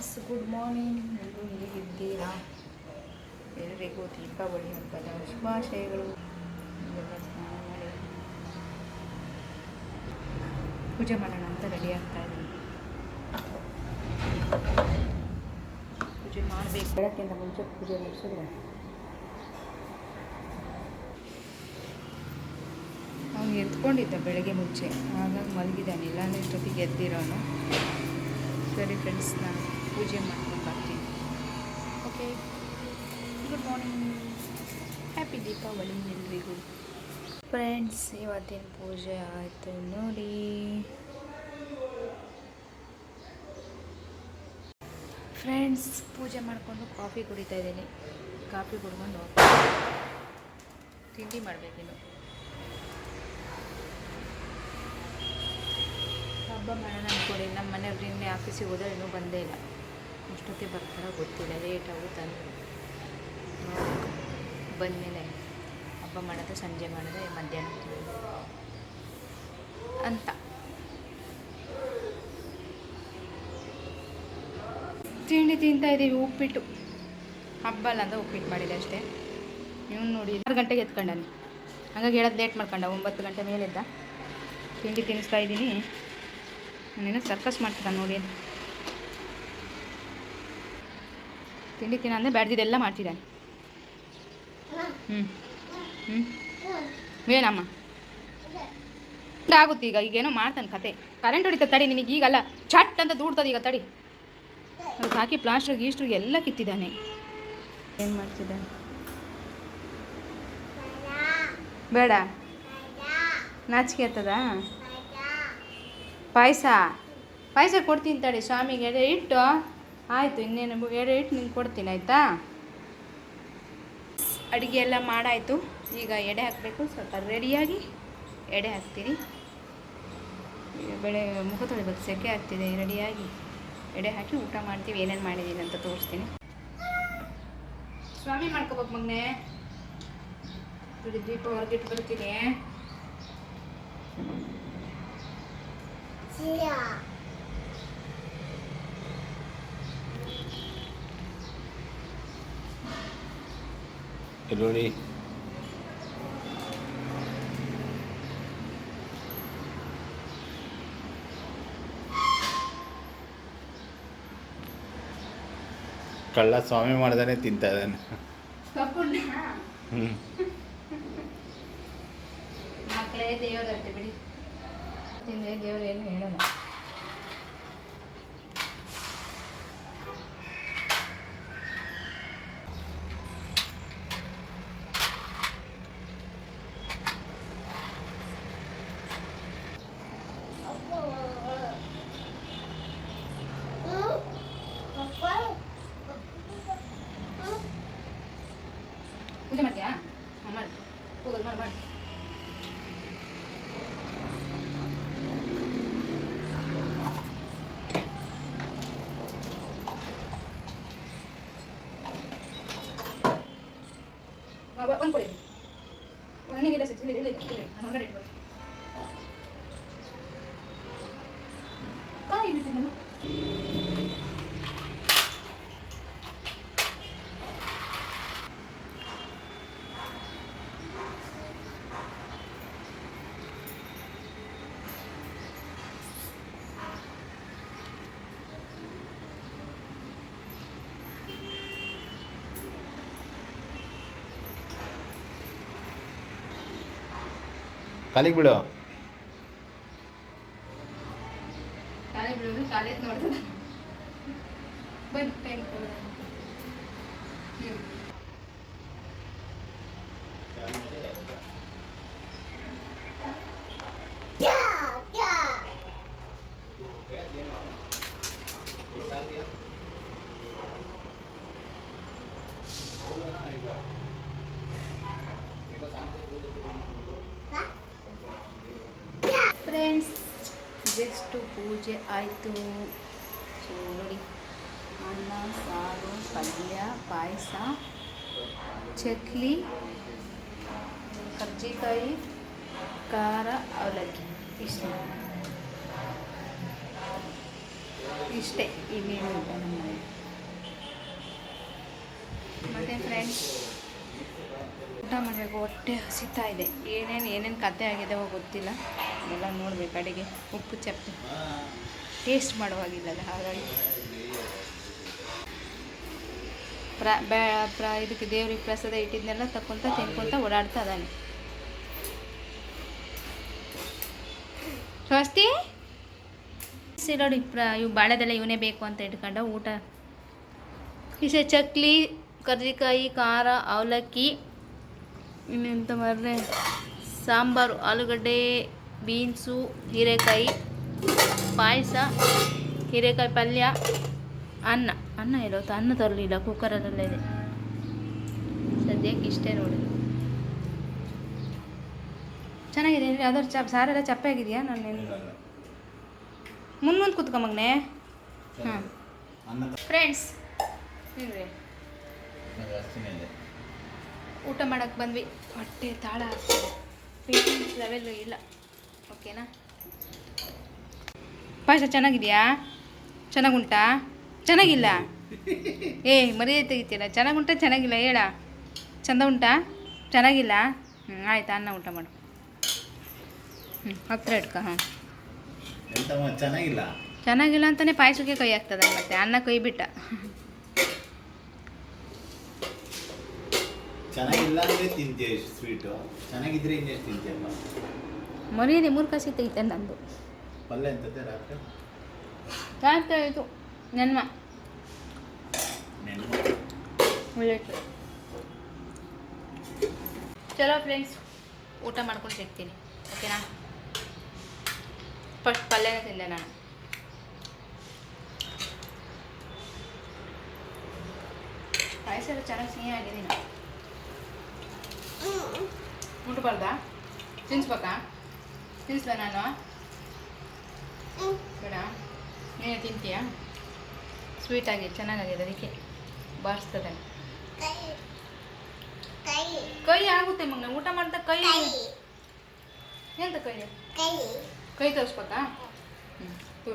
Friends good morning ನೀವು ಇಲ್ಲಿ ಇದ್ದೀರಾ ಎಲ್ಲರಿಗೂ ದೀಪಾವಳಿ ಹಬ್ಬದ ಶುಭಾಶಯಗಳು. ಸ್ನಾನ ಮಾಡಿ ಪೂಜೆ ಮಾಡೋಣ ಅಂತ ರೆಡಿ ಆಗ್ತಾ ಇದ್ದೀನಿ. ಪೂಜೆ ಮಾಡಬೇಕು. ಬೆಳಕ್ಕಿಂತ ಮುಂಚೆ ಪೂಜೆ ಮುಗಿಸಿದ್ರೆ. ಅವನು ಎತ್ಕೊಂಡಿದ್ದ ಬೆಳಗ್ಗೆ ಮುಂಚೆ. ಹಾಗಾಗಿ ಮಲಗಿದ್ದಾನೆ. ಇಲ್ಲಾಂದ್ರೆ ಇಷ್ಟೊತ್ತಿಗೆ ಎದ್ದಿರೋನು. ಸರಿ ಫ್ರೆಂಡ್ಸ್ ನಾನು ಪೂಜೆ ಮಾಡ್ಕೊಂಡು ಬರ್ತೀನಿ. Okay good morning happy Deepavali ಎಲ್ರಿಗೂ. ಫ್ರೆಂಡ್ಸ್ ಇವತ್ತಿನ ಪೂಜೆ ಆಯಿತು ನೋಡಿ. ಫ್ರೆಂಡ್ಸ್ ಪೂಜೆ ಮಾಡಿಕೊಂಡು ಕಾಫಿ ಕುಡಿತಾ ಇದ್ದೀನಿ. ಕಾಫಿ ಕುಡ್ಕೊಂಡು ತಿಂಡಿ ಮಾಡಬೇಕಿನ್ನು ಹಬ್ಬ ಮಾಡೋಣ ಅಂದ್ಕೊಳ್ಳಿ ನಮ್ಮ ಮನೆಯವ್ರು ನಿನ್ನೆ ಆಫೀಸಿಗೆ ಹೋದ್ರೆ ಇನ್ನೂ ಬಂದೇ ಇಲ್ಲ. ಎಷ್ಟೊತ್ತಿಗೆ ಬರ್ತಾರೋ ಗೊತ್ತಿಲ್ಲ ಲೇಟ್ ಆಗುತ್ತೆ ಅಂತ ಬಂದಮೇಲೆ ಹಬ್ಬ ಮಾಡೋದು, ಸಂಜೆ ಮಾಡೋದು, ಮಧ್ಯಾಹ್ನ ಅಂತ. ತಿಂಡಿ ತಿಂತಾ ಇದ್ದೀವಿ, ಉಪ್ಪಿಟ್ಟು. ಹಬ್ಬ ಅಲ್ಲ ಅಂತ ಉಪ್ಪಿಟ್ಟು ಮಾಡಿದೆ ಅಷ್ಟೇ. ನೀವು ನೋಡಿ, ಆರು ಗಂಟೆಗೆ ಎತ್ಕೊಂಡಾನೆ. ಹಂಗಾಗಿ ಹೇಳೋದು ಲೇಟ್ ಮಾಡ್ಕೊಂಡ, ಒಂಬತ್ತು ಗಂಟೆ ಮೇಲಿದ್ದ ತಿಂಡಿ ತಿನ್ನಿಸ್ತಾ ಇದ್ದೀನಿ. ನಾನೇನೋ ಸರ್ಕಸ್ ಮಾಡ್ತಾನೆ ನೋಡಿ ಅಂತ ತಿಂಡಿ ತಿನ್ನ ಅಂದರೆ ಬೆಳೆದಿದ್ದೆಲ್ಲ ಮಾಡ್ತಿದ್ದಾನೆ ಹ್ಞೂ ಹ್ಞೂ ಏನಮ್ಮ? ಆಗುತ್ತೆ ಈಗ ಈಗೇನೋ ಮಾಡ್ತಾನೆ ಕತೆ. ಕರೆಂಟ್ ಹೊಡಿತ ತಡಿ, ನಿನಗೆ ಈಗಲ್ಲ ಚಟ್ ಅಂತ ದೂಡ್ತದೆ ಈಗ ತಡಿ. ಅದಕ್ಕೆ ಹಾಕಿ ಪ್ಲಾಸ್ಟರ್ ಗೀಸ್ಟ್ರು ಎಲ್ಲ ಕಿತ್ತಿದ್ದಾನೆ. ಏನು ಮಾಡ್ತಿದ್ದಾನೆ ಬೇಡ. ನಾಚಿಕೆ ಆಗ್ತದ? ಪಾಯಸ. ಪಾಯಸ ಕೊಡ್ತೀನಿ ತಡಿ ಸ್ವಾಮಿಗೆ ಇಟ್ಟು. ಆಯಿತು, ಇನ್ನೇನು ಎರಡು ಇಟ್ಟು ನಿಂಗೆ ಕೊಡ್ತೀನಿ, ಆಯಿತಾ? ಅಡುಗೆ ಎಲ್ಲ ಮಾಡಾಯಿತು. ಈಗ ಎಡೆ ಹಾಕಬೇಕು, ಸ್ವಲ್ಪ ರೆಡಿಯಾಗಿ ಎಡೆ ಹಾಕ್ತೀನಿ. ಬೆಳೆ, ಮುಖ ತೊಳಿಬೇಕು, ಸೆಕೆ ಆಗ್ತಿದೆ, ರೆಡಿಯಾಗಿ ಎಡೆ ಹಾಕಿ ಊಟ ಮಾಡ್ತೀವಿ, ಏನೇನು ಮಾಡಿದ್ದೀನಿ ಅಂತ ತೋರಿಸ್ತೀನಿ. ಸ್ವಾಮಿ ಮಾಡ್ಕೋಬೇಕು ಮಗನೆ. ದೀಪ ಹೊರಗಿಟ್ಟು ಬರ್ತೀನಿ. ಇಲ್ಲಿ ನೋಡಿ ಕಳ್ಳ ಸ್ವಾಮಿ ಮಾಡ್ದಾನೆ ತಿಂತ ಇದ್ದಾನೆ. ಮಕ್ಕಳೇ ದೇವರಂತೆ ಬಿಡಿ. ತಿಂದ್ರೆ ದೇವ್ರು ಏನು ಹೇಳಲ್ಲ ಪೂಜೆ ಮಾಡ್ತೀಯಾ ಹಾಂ ಮಾಡಿ ಹೋಗೋದು ಮಾಡಿ ಮಾಡಿ ಒಂದು ಕೊಡಿ ನನಗಿಲ್ಲ ಸಿಕ್ಸ್ ಇಲ್ಲ ಇಲ್ಲ ಇಲ್ಲ ನಾನು ಹೊರಗಡೆ ಇಟ್ಬಿಡು. ಕಾಯಿ ಬಿಟ್ಟಿದ್ದಲ್ಲ? ಕಾಲಿಗೆ ಬಿಡು ಯು ಬನ್ನಿ ಫಸ್ಟು ಪೂಜೆ ಆಯಿತು. ಸೊ ನೋಡಿ, ಅನ್ನ, ಸಾರು, ಪಲ್ಯ, ಪಾಯಸ, ಚಕ್ಲಿ, ಕರ್ಜಿಕಾಯಿ, ಖಾರ, ಅವಲಕ್ಕಿ, ಇಷ್ಟ. ಇಷ್ಟೇ, ಇನ್ನೇನು ಊಟ ನಮ್ಮ ಮತ್ತು ಫ್ರೆಂಡ್ಸ್ ಊಟ ಮಾಡಬೇಕು, ಹೊಟ್ಟೆ ಹಸಿತಾ ಇದೆ. ಏನೇನು ಏನೇನು ಕತೆ ಆಗಿದೆವೋ ಗೊತ್ತಿಲ್ಲ. ಎಲ್ಲ ನೋಡಬೇಕು, ಅಡುಗೆ, ಉಪ್ಪು ಚಪ್ಪೆ ಟೇಸ್ಟ್ ಮಾಡುವಾಗಿಲ್ಲಲ್ಲ, ಹಾಗಾಗಿ. ಪ್ರ ಬ್ಯಾ ಪ್ರ ಇದಕ್ಕೆ ದೇವ್ರಿಗೆ ಪ್ರಸಾದ ಇಟ್ಟಿದ್ದನ್ನೆಲ್ಲ ತಕ್ಕೊಂತ ತಿನ್ಕೊಂತ ಓಡಾಡ್ತಾ ಅದಾನೆ ಸ್ವಸ್ತಿ? ನೋಡಿ, ಪ್ರ ಇವು ಬಾಳೆದೆಲ್ಲ ಇವನೇ ಬೇಕು ಅಂತ ಇಟ್ಕೊಂಡ ಊಟ. ಇಸೆ ಚಕ್ಲಿ, ಕರ್ಜಿಕಾಯಿ, ಖಾರ, ಅವಲಕ್ಕಿ, ಇನ್ನೆಂತ ಮರ್ರೆ ಸಾಂಬಾರು, ಆಲೂಗಡ್ಡೆ ಬೀನ್ಸು ಹೀರೆಕಾಯಿ ಪಾಯಸ ಹೀರೆಕಾಯಿ ಪಲ್ಯ ಅನ್ನ. ಅನ್ನ ಇರೋದು ಅನ್ನ ತರಲಿಲ್ಲ. ಕುಕ್ಕರಲ್ಲೇ ಇದೆ. ಸದ್ಯಕ್ಕೆ ಇಷ್ಟೇ ನೋಡಿ. ಚೆನ್ನಾಗಿದೆ. ಅದರ ಚಪ್ ಸಾರೆಲ್ಲ ಚಪ್ಪೆ ಆಗಿದೆಯಾ ನಾನು ಮುಂದೆ ಮುಂದೆ ಕೂತ್ಕೊಂಬಗ್ನೆ ಹಾಂ. ಅನ್ನ ಫ್ರೆಂಡ್ಸ್ ಊಟ ಮಾಡೋಕ್ಕೆ ಬಂದ್ವಿ. ಹೊಟ್ಟೆ ತಾಳ ಆಗ್ತದೆ. ಪೇಷನ್ಸ್ ಲೆವೆಲ್ಲು ಇಲ್ಲ. ಓಕೆನಾ? ಪಾಯಸ ಚೆನ್ನಾಗಿದೆಯಾ? ಚೆನ್ನಾಗುಂಟಾ? ಚೆನ್ನಾಗಿಲ್ಲ? ಏ ಮರ್ಯಾದೆ ತೆಗಿತೀಯಲ್ಲ ಚೆನ್ನಾಗುಂಟಾ ಚೆನ್ನಾಗಿಲ್ಲ ಹೇಳ. ಚಂದ ಉಂಟಾ? ಚೆನ್ನಾಗಿಲ್ಲ? ಹ್ಞೂ ಆಯ್ತು ಅನ್ನ ಊಟ ಮಾಡು. ಹ್ಞೂ ಹತ್ತಿರ ಇಟ್ಕ ಹಾಂ. ಚೆನ್ನಾಗಿಲ್ಲ? ಚೆನ್ನಾಗಿಲ್ಲ ಅಂತಲೇ ಪಾಯಸಕ್ಕೆ ಕೈ ಆಗ್ತದೆ ಮತ್ತೆ ಅನ್ನ ಕೈ ಬಿಟ್ಟ. ಚೆನ್ನಾಗಿಲ್ಲ ಅಂದ್ರೆ ತಿಂತೀಯ ಸ್ವೀಟು ಚೆನ್ನಾಗಿದ್ರೆ ಇನ್ನೆಷ್ಟು ತಿಂತೀಯಪ್ಪ ಮರ್ಯಾದೆ ಕಸಿ ಸಿಗ್ತೈತೆ ನಂದು. ರಾತ್ರಿ ಆಯಿತು ನೆನ್ನೆ ಒಳ್ಳೆದು. ಚಲೋ ಫ್ರೆಂಡ್ಸ್ ಊಟ ಮಾಡ್ಕೊಂಡು ಸಿಗ್ತೀನಿ. ಓಕೆನಾ? ಫಸ್ಟ್ ಪಲ್ಯನ ತಿಂದೆ ನಾನು. ಪಾಯಸ ಎಲ್ಲ ಚೆನ್ನಾಗಿ ಸಿಹಿ ಆಗಿದ್ದೀನಿ ಊಟ ಬರ್ದಾ? ತಿನ್ಸ್ಬೇಕಾ? ತಿನ್ಸ್ಲಾ ನಾನು ಬೇಡ. ನೀನು ತಿಂತೀಯ? ಸ್ವೀಟ್ ಚೆನ್ನಾಗಾಗಿದೆ ಅದಕ್ಕೆ ಬಾರಿಸ್ತದೆ. ಕೈ ಆಗುತ್ತೆ ಮಗ ಊಟ ಮಾಡ್ತಾ ಕೈ ಎಂತ ಕೈ? ಕೈ. ತೋರಿಸ್ಬೇಕಾ? ಹ್ಞೂ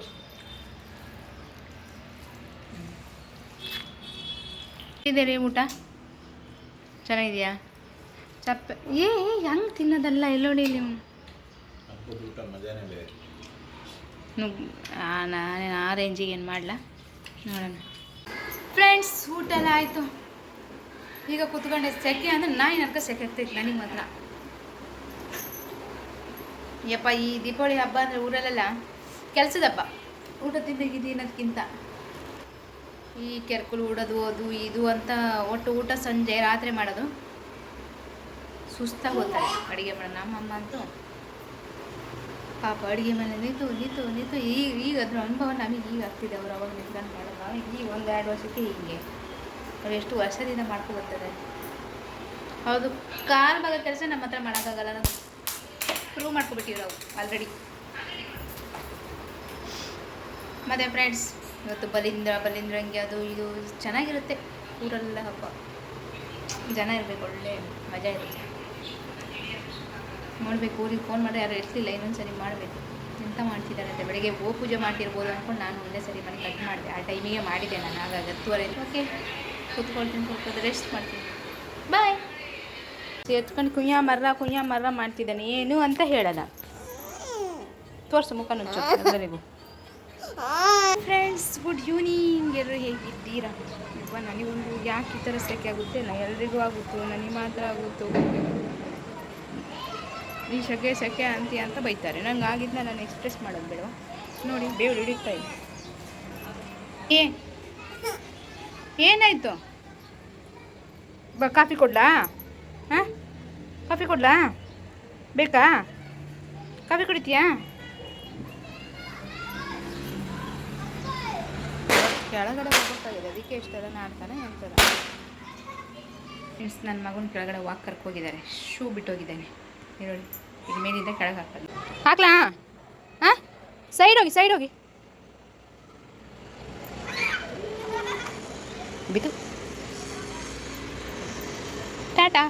ಇದೆ ರೀ ಊಟ? ಚೆನ್ನಾಗಿದೆಯಾ? ಚಪ್ಪ ಏ ಹೆಂಗೆ ತಿನ್ನೋದಲ್ಲ ಎಲ್ಲೋಡಿ ನೀವು ಊಟ ಮಜಾನೇ ಬೇರೆ ನುಗ್ ನಾನೇನು ಆ ರೇಂಜಿಗೆ ಏನು ಮಾಡಲಾ ನೋಡೋಣ ಫ್ರೆಂಡ್ಸ್ ಊಟ ಎಲ್ಲ ಆಯಿತು. ಈಗ ಕೂತ್ಕೊಂಡೆ ಸೆಕೆ ಅಂದ್ರೆ ನಾಯಿ ನನ್ಕ ಸೆಕೆ ಆಗ್ತೈತೆ ನನಗೆ ಮಾತ್ರ. ಯಪ್ಪ, ಈ ದೀಪಾವಳಿ ಹಬ್ಬ ಅಂದರೆ ಊರಲ್ಲೆಲ್ಲ ಕೆಲಸದ ಹಬ್ಬ ಊಟ ತಿಂದಾಗಿದ್ದು ಅನ್ನೋದಕ್ಕಿಂತ ಈ ಕೆರ್ಕುಲು ಊಡೋದು, ಅದು, ಇದು ಅಂತ ಒಟ್ಟು ಊಟ ಸಂಜೆ ರಾತ್ರಿ ಮಾಡೋದು. ಸುಸ್ತಾಗಿ ಹೋಗ್ತಾರೆ ಅಡುಗೆ ಮಾಡೋದು. ನಮ್ಮಮ್ಮ ಅಂತೂ ಪಾಪ ಅಡುಗೆ ಮನೆ ನಿಂತು ನಿಂತು ನಿಂತು ಈಗ ಈಗ ಅದ್ರ ಅನುಭವ ನಮಗೆ ಈಗ ಆಗ್ತಿದೆ ಅವ್ರು ಅವಾಗ ನಿಂತ್ಕೊಂಡು ಮಾಡೋದು ಈಗ ಒಂದು ಎರಡು ವರ್ಷಕ್ಕೆ ಹೀಗೆ. ಅವ್ರು ಎಷ್ಟು ವರ್ಷದಿಂದ ಮಾಡ್ಕೊಬರ್ತಾರೆ ಹೌದು, ಕಾಲು ಭಾಗ ಕೆಲಸ ನಮ್ಮ ಹತ್ರ ಮಾಡೋಕ್ಕಾಗಲ್ಲ, ನಾವು ಪ್ರೂವ್ ಮಾಡ್ಕೊಬಿಟ್ಟಿವಿ ನಾವು ಆಲ್ರೆಡಿ ಮತ್ತು ಫ್ರೆಂಡ್ಸ್ ಇವತ್ತು ಬಲಿಂದ್ರ ಹಂಗೆ ಅದು, ಇದು, ಚೆನ್ನಾಗಿರುತ್ತೆ. ಊರಲ್ಲ ಹಬ್ಬ. ಜನ ಇರಬೇಕು, ಒಳ್ಳೆ ಮಜಾ ಇರುತ್ತೆ. ನೋಡ್ಬೇಕು ಊರಿಗೆ ಫೋನ್ ಮಾಡಿದ್ರೆ ಯಾರು ಇರ್ತಿಲ್ಲ ಇನ್ನೊಂದು ಸರಿ ಮಾಡಬೇಕು. ಎಂತ ಮಾಡ್ತಿದ್ದಾರೆ ಅಂತ ಬೆಳಗ್ಗೆ ಗೋ ಪೂಜೆ ಮಾಡ್ತಿರ್ಬೋದು ಅಂದ್ಕೊಂಡು ನಾನು ಒಂದೇ ಸರಿ ಮನೆ ಕಟ್ ಮಾಡಿದೆ. ಆ ಟೈಮಿಗೆ ಮಾಡಿದೆ ನಾನು ಆಗ ಹತ್ತುವರೆ ಓಕೆ ಕೂತ್ಕೊಳ್ತೀನಿ ಕೂತ್ಕೊಂಡು ರೆಸ್ಟ್ ಮಾಡ್ತೀನಿ. ಬಾಯ್ ಎತ್ಕೊಂಡು ಕುಯ್ಯ ಮರ್ರ ಕುಯ್ಯ ಮರ್ರ ಮಾಡ್ತಿದ್ದಾನೆ. ಏನು ಅಂತ ಹೇಳಲ್ಲ. ತೋರ್ಸು ಮುಖ ನುಚ್ಚು. ಎಲ್ಲರಿಗೂ ಫ್ರೆಂಡ್ಸ್ ಗುಡ್ ಈವ್ನಿಂಗ್ ಎಲ್ಲರೂ ಹೇಗಿದ್ದೀರಾ? ನನಗೊಂದು ಯಾಕೆ ಈ ಥರ ಸೆಕೆ ಆಗುತ್ತೆ? ನಾ ಎಲ್ರಿಗೂ ಆಗುತ್ತೋ? ನನಗೆ ಮಾತ್ರ ಆಗುತ್ತೋ? ಈ ಸೆಕೆ ಸೆಕೆ ಅಂತೀಯ ಅಂತ ಬೈತಾರೆ. ನಂಗೆ ಆಗಿದ್ನ ನಾನು ಎಕ್ಸ್ಪ್ರೆಸ್ ಮಾಡೋದು ಬೇಡ. ನೋಡಿ ಬೇವ್ರು ಹಿಡಿತಾ ಇದೆ ಏ, ಏನಾಯಿತು? ಬ, ಕಾಫಿ ಕೊಡ್ಲಾ? ಹಾಂ? ಕಾಫಿ ಕೊಡ್ಲಾ? ಬೇಕಾ? ಕಾಫಿ ಕುಡಿತೀಯಾ? ಕೆಳಗಡೆ ಹೋಗ್ಬೇಕಾಗಿದೆ ಅದಕ್ಕೆ ಇಷ್ಟೆಲ್ಲ ನಾಡ್ತಾನೆ ಅಂತಾರ ಫ್ರೆಂಡ್ಸ್ ನನ್ನ ಮಗನ ಕೆಳಗಡೆ ವಾಕ್ ಕರ್ಕೋಗಿದ್ದಾರೆ ಶೂ ಬಿಟ್ಟೋಗಿದ್ದಾನೆ. ನೋಡಿ ಈಗ ಮೇಲಿಂದ ಕೆಳಗೆ ಹಾಕೋದು ಹಾಕ್ಲಾ? ಹಾಂ? ಸೈಡ್ ಹೋಗಿ ಸೈಡ್ ಹೋಗಿ. ಬಿತ್ತು ಟಾಟಾ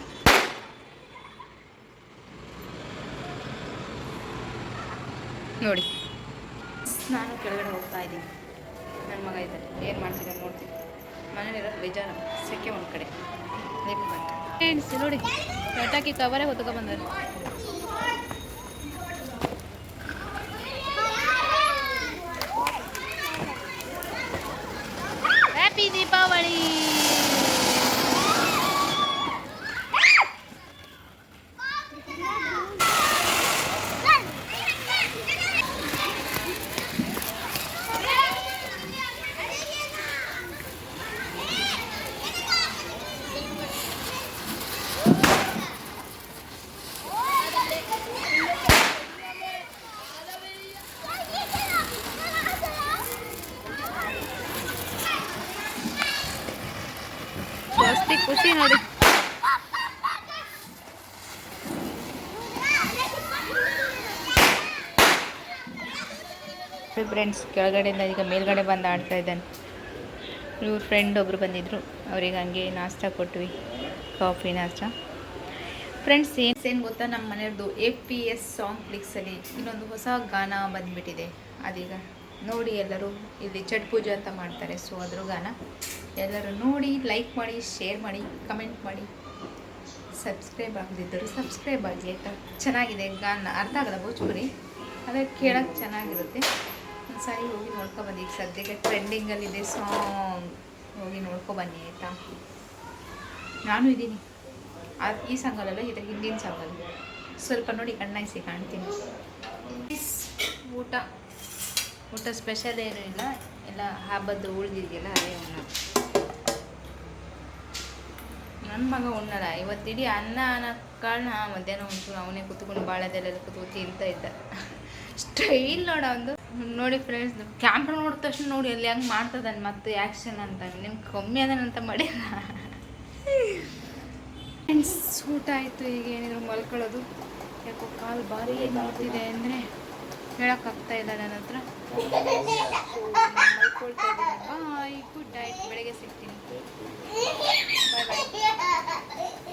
ನೋಡಿ. ನಾನು ಕೆಳಗಡೆ ಹೋಗ್ತಾ ಇದ್ದೀನಿ. ನನ್ನ ಮಗ ಇದ್ದಾರೆ. ಏನು ಮಾಡ್ತಿದ್ದಾರೆ ನೋಡ್ತೀನಿ. ಮನೇಲಿರೋದು ಬೇಜಾರು. ಸೆಕೆ ಒಂದು ಕಡೆ. ಫ್ರೆಂಡ್ಸ್ ನೋಡಿ. ಪಟಾಕಿ ಕವರೇ ಹೊತ್ಕೊ ಬಂದಾರೆ ಜಾಸ್ತಿ ಖುಷಿ ನೋಡಿ. ಫ್ರೆಂಡ್ಸ್ ಕೆಳಗಡೆಯಿಂದ ಈಗ ಮೇಲ್ಗಡೆ ಬಂದು ಆಡ್ತಾ ಇದ್ದಾನೆ. ಇವ್ರ ಫ್ರೆಂಡ್ ಒಬ್ಬರು ಬಂದಿದ್ದರು ಅವ್ರಿಗೆ ಹಂಗೆ ನಾಷ್ಟ ಕೊಟ್ವಿ. ಕಾಫಿ ನಾಷ್ಟ. ಫ್ರೆಂಡ್ಸ್ ಏನು ಏನು ಗೊತ್ತಾ? ನಮ್ಮ ಮನೆಯವ್ರದ್ದು ಎ ಪಿ ಎಸ್ ಸಾಂಗ್ ಕ್ಲಿಕ್ಸಲ್ಲಿ ಇನ್ನೊಂದು ಹೊಸ ಗಾನ ಬಂದುಬಿಟ್ಟಿದೆ. ಅದೀಗ ನೋಡಿ ಎಲ್ಲರೂ. ಇಲ್ಲಿ ಛಟ್ ಪೂಜೆ ಅಂತ ಮಾಡ್ತಾರೆ ಸೊ ಅದ್ರ ಗಾನ ಎಲ್ಲರೂ ನೋಡಿ ಲೈಕ್ ಮಾಡಿ ಶೇರ್ ಮಾಡಿ ಕಮೆಂಟ್ ಮಾಡಿ. ಸಬ್ಸ್ಕ್ರೈಬ್ ಆಗದಿದ್ದರು ಸಬ್ಸ್ಕ್ರೈಬ್ ಆಗಿ, ಆಯಿತಾ? ಚೆನ್ನಾಗಿದೆ ಗಾನ ಅರ್ಥ ಆಗಲ್ಲ ಭೋಜ್ಪುರಿ. ಅದೇ ಕೇಳೋಕ್ಕೆ ಚೆನ್ನಾಗಿರುತ್ತೆ. ಒಂದು ಸಾರಿ ಹೋಗಿ ನೋಡ್ಕೊಬನ್ನಿ ಈಗ ಸದ್ಯಕ್ಕೆ ಟ್ರೆಂಡಿಂಗಲ್ಲಿದೆ ಸಾಂಗ್ ಹೋಗಿ ನೋಡ್ಕೊಬನ್ನಿ ಆಯಿತಾ? ನಾನು ಇದ್ದೀನಿ ಈ ಸಾಂಗಲ್ಲ ಇದು ಹಿಂದಿನ ಸಾಂಗಲ್ಲಿ ಸ್ವಲ್ಪ ನೋಡಿ ಕಣ್ಣಾಯಿಸಿ ಕಾಣ್ತೀನಿ. ಪ್ಲೀಸ್ ಊಟ. ಊಟ ಸ್ಪೆಷಲ್ ಏನೂ ಇಲ್ಲ. ಎಲ್ಲ ಹಬ್ಬದ್ದು ಉಳಿದಿದೆಯಲ್ಲ, ಅದೇ ಉಣ್ಣೋದು ನನ್ನ ಮಗ ಉಣ್ಣಲ್ಲ ಇವತ್ತಿಡೀ ಅನ್ನ ಅನ್ನೋ ಕಾರಣ ಮಧ್ಯಾಹ್ನ ಒಂಚೂರು ಅವನೇ ಕೂತ್ಕೊಂಡು ಬಾಳೆದೆಲ್ಲ ಕೂತ್ಕೊಂಡು ತಿಂತ ಇದ್ದ. ಸ್ಟೈಲ್ ನೋಡ ಒಂದು. ನೋಡಿ ಫ್ರೆಂಡ್ಸ್ ಕ್ಯಾಮ್ರಾ ನೋಡಿದ ತಕ್ಷಣ ನೋಡಿ ಅಲ್ಲಿ ಹೆಂಗೆ ಮಾಡ್ತದನ್ ಮತ್ತು ಆ್ಯಕ್ಷನ್ ಅಂತ. ನಿಮ್ಗೆ ಕಮ್ಮಿ ಅದನಂತ ಮಾಡಿಲ್ಲ ಫ್ರೆಂಡ್ಸ್ ಊಟ ಆಯಿತು. ಈಗ ಏನಿದ್ರು ಮಲ್ಕೊಳ್ಳೋದು. ಯಾಕೋ ಕಾಲು ಭಾರಿ ಮಾಡ್ತಿದೆ ಅಂದರೆ ಹೇಳೋಕ್ಕಾಗ್ತಾ ಇಲ್ಲ ನನ್ನ ಹತ್ರ. ಬಾಯ್ ಗುಡ್ ನೈಟ್ ಬೆಳಗ್ಗೆ ಸಿಗ್ತೀನಿ ಬಾಯ್ ಬಾಯ್